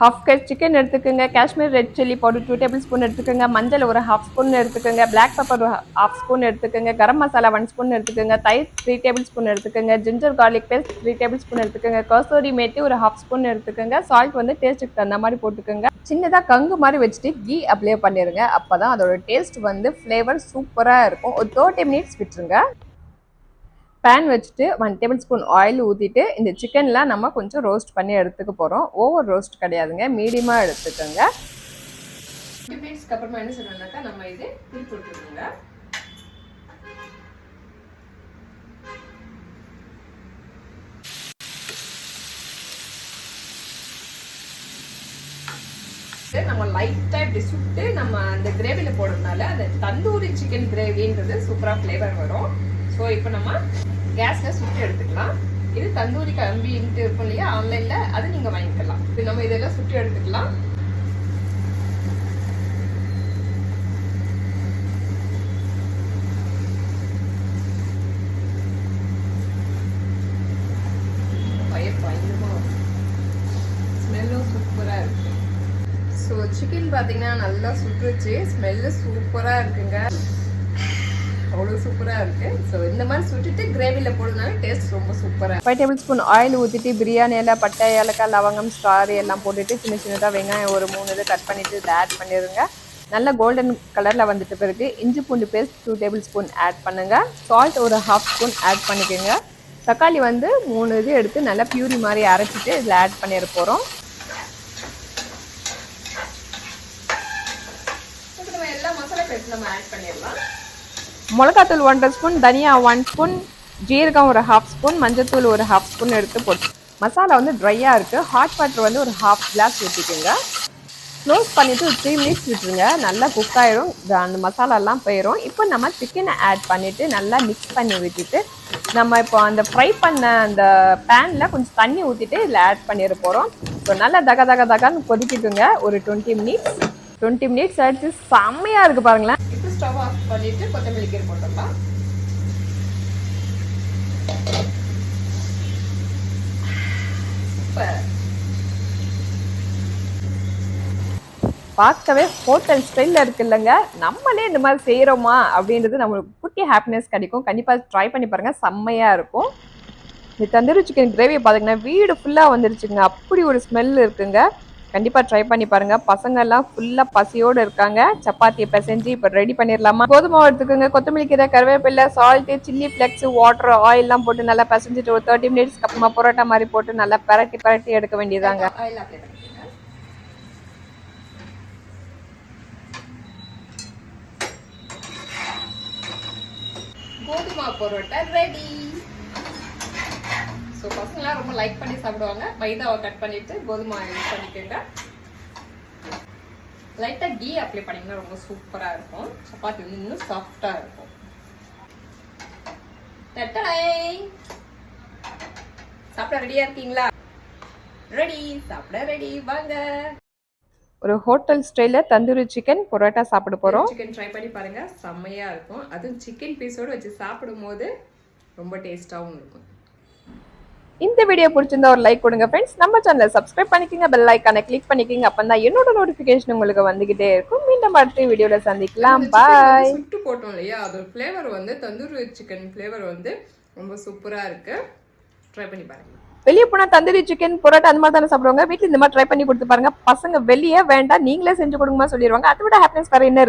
Half cut chicken எடுத்துக்கோங்க Kashmir red chilli powder two tablespoon எடுத்துக்கோங்க மஞ்சள் ஒரு ஹாஃப் ஸ்பூன் எடுத்துக்கோங்க பிளாக் பெப்பர் ஹாஃப் ஸ்பூன் எடுத்துக்கோங்க கரம் மசாலா ஒன் ஸ்பூன் எடுத்துக்கோங்க தயிர் த்ரீ டேபிள் ஸ்பூன் எடுத்துக்கோங்க ginger garlic paste three tablespoon எடுத்துக்கோங்க கசூரி மேத்தி ஒரு ஹாஃப் ஸ்பூன் எடுத்துக்கோங்க சால்ட் வந்து டேஸ்ட்டுக்கு தகுந்த மாதிரி போட்டுக்கோங்க. சின்னதாக கங்கு மாதிரி வச்சுட்டு கீ அப்ளை பண்ணிடுங்க அப்போ தான் அதோட டேஸ்ட் வந்து ஃப்ளேவர் சூப்பராக இருக்கும். ஒரு தேர்ட்டி மினிட்ஸ் விட்டுருங்க. பேன் வச்சுட்டு ஒன் டேபிள் ஸ்பூன் ஆயில் ஊற்றிட்டு இந்த சிக்கன்லாம் நம்ம கொஞ்சம் ரோஸ்ட் பண்ணி எடுத்துக்க போகிறோம் ஓவர் ரோஸ்ட் கிடையாதுங்க. மீடியமாக எடுத்துக்கோங்க. ஃபிஃப்டி மினிட்ஸ்க்கு அப்புறமா என்ன சொல்லணும்னாக்கா நம்ம இது திருப்பி நம்ம லைட்டாக இப்படி சுட்டு நம்ம அந்த கிரேவியில் போடுறதுனால அந்த தந்தூரி சிக்கன் கிரேவின்றது சூப்பராக ஃப்ளேவர் வரும். ஸோ இப்போ நம்ம கேஸில் சுட்டு எடுத்துக்கலாம். இது தந்தூரி கம்பின்ட்டு இருக்கும் இல்லையா? ஆன்லைனில் அது நீங்கள் வாங்கிக்கலாம். இப்போ நம்ம இதெல்லாம் சுட்டு எடுத்துக்கலாம். ஸ்மெல்லும் சூப்பராக இருக்கு. ஸோ சிக்கன் பார்த்தீங்கன்னா நல்லா சுட்டுருச்சு. ஸ்மெல்லு சூப்பராக இருக்குங்க. அவ்வளோ சூப்பராக இருக்கு. ஸோ இந்த மாதிரி சுட்டுட்டு கிரேவியில் போடுறதுனால டேஸ்ட் ரொம்ப சூப்பராக ஃபைவ் டேபிள் ஸ்பூன் ஆயில் ஊற்றிட்டு பிரியாணி எல்லாம் பட்டை ஏலக்காய் லவங்கம் ஸ்டார் எல்லாம் போட்டுட்டு சின்ன சின்னதாக வெங்காயம் ஒரு மூணு இது கட் பண்ணிட்டு இதை ஆட் பண்ணிடுங்க நல்லா கோல்டன் கலரில் வந்துட்ட பிறகு இஞ்சி பூண்டு paste two tablespoon add பண்ணுங்க. சால்ட் ஒரு ஹாஃப் ஸ்பூன் ஆட் பண்ணிக்கோங்க. தக்காளி வந்து மூணு இது எடுத்து நல்லா பியூரி மாதிரி அரைச்சிட்டு இதில் ஆட் பண்ணிட போகிறோம் நம்ம எல்லா மசாலா பேஸ்ட் நம்ம ஆட் பண்ணிடலாம். மிளகாத்தூள் ஒன்றரை ஸ்பூன் தனியா ஒன் ஸ்பூன் ஜீரகம் ஒரு ஹாஃப் ஸ்பூன் மஞ்சத்தூள் ஒரு ஹாஃப் ஸ்பூன் எடுத்து போட்டு மசாலா வந்து ட்ரையாக இருக்குது ஹாட் வாட்டர் வந்து ஒரு ஹாஃப் கிளாஸ் ஊற்றிக்கோங்க க்ளோஸ் பண்ணிவிட்டு ஒரு த்ரீ மினிட்ஸ் விட்டுருங்க. நல்லா குக் ஆயிரும். அந்த மசாலாலாம் போயிடும் இப்போ நம்ம சிக்கனை ஆட் பண்ணிவிட்டு நல்லா மிக்ஸ் பண்ணி விட்டுட்டு நம்ம இப்போ அந்த ஃப்ரை பண்ண அந்த பேனில் கொஞ்சம் தண்ணி ஊற்றிட்டு இதில் ஆட் பண்ணிட போகிறோம் ஸோ நல்லா தக தக தகன்னு கொதிக்கிட்டுங்க. ஒரு டுவெண்ட்டி மினிட்ஸ் டுவெண்ட்டி மினிட்ஸ் ஆயிடுச்சு. செம்மையாக இருக்குது பாருங்களேன். ஸ்டவ் ஆஃப் பண்ணிட்டு கொத்தமல்லி கீரை போட்டுடலாம். பார்க்கவே ஹோட்டல் ஸ்டைலில் இருக்கு இல்லைங்க. நம்மளே இந்த மாதிரி செய்கிறோமா அப்படின்றது நம்மளுக்கு குட்டி ஹாப்பினஸ் கிடைக்கும். கண்டிப்பாக ட்ரை பண்ணி பாருங்கள் செம்மையாக இருக்கும். இந்த தந்தூரி சிக்கன் கிரேவியை பார்த்தீங்கன்னா வீடு ஃபுல்லாக வந்துருச்சுங்க. அப்படி ஒரு ஸ்மெல் இருக்குங்க. கண்டிப்பாக ட்ரை பண்ணி பாருங்க. பசங்க எல்லாம் ஃபுல்லாக பசியோடு இருக்காங்க. சப்பாத்தியை பிசைஞ்சு இப்போ ரெடி பண்ணிடலாமா கோதுமை எடுத்துக்கோங்க. கொத்தமல்லி கீரை கருவேப்பிலை சால்ட்டு சில்லி ஃப்ளெக்ஸ் வாட்டர் ஆயில்லாம் போட்டு நல்லா பிசைஞ்சிட்டு ஒரு தேர்ட்டி மினிட்ஸ்க்கு அப்புறமா பரோட்டா மாதிரி போட்டு நல்லா பரட்டி பரட்டி எடுக்க வேண்டியதாங்க. கோதுமா பரோட்டா ரெடி ஸோ பசங்களாம் ரொம்ப லைக் பண்ணி சாப்பிடுவாங்க. மைதாவை கட் பண்ணிட்டு கோதுமை யூஸ் பண்ணிக்கோங்க. லைட்டாக கீ அப்ளை பண்ணிங்கன்னா ரொம்ப சூப்பராக இருக்கும். சப்பாத்தி வந்து இன்னும் சாஃப்டாக இருக்கும். சாப்பிட ரெடியாக இருக்கீங்களா? ரெடி சாப்பிட ரெடி வாங்க. ஒரு ஹோட்டல் ஸ்டைலில் தந்தூரி சிக்கன் பரோட்டா சாப்பிட போகிறோம் சிக்கன் ட்ரை பண்ணி பாருங்க. செம்மையாக இருக்கும். அதுவும் சிக்கன் பீஸோடு வச்சு சாப்பிடும்போது ரொம்ப டேஸ்ட்டாகவும் இருக்கும். இந்த வீடியோ பிடிச்சிருந்தா ஒரு லைக் கொடுங்க ஃப்ரெண்ட்ஸ் நம்ம சேனலை சப்ஸ்கிரைப் பண்ணிக்கோங்க பெல் ஐக்கானை கிளிக் பண்ணிக்கோங்க. அப்போ தான் என்னோட நோட்டிஃபிகேஷன் உங்களுக்கு வந்துகிட்டே இருக்கும். மீண்டும் அடுத்த வீடியோவில் சந்திக்கலாம். பாய் சுட்டு போட்டோம் இல்லையா? அதோட ஃப்ளேவர் வந்து தந்தூரி சிக்கன் ஃப்ளேவர் வந்து ரொம்ப சூப்பரா இருக்கு. ட்ரை பண்ணி பாருங்க. வெளியே போனா தந்தூரி சிக்கன் பரோட்டா அந்த மாதிரி தானே சாப்பிடுவாங்க. வீட்டில் இந்த மாதிரி ட்ரை பண்ணி கொடுத்து பாருங்க. பசங்க வெளியே வேண்டாம் நீங்களே செஞ்சு கொடுங்கமா சொல்லிடுவாங்க. அதை விட ஹாப்பினஸ் வேற என்ன இருக்கு?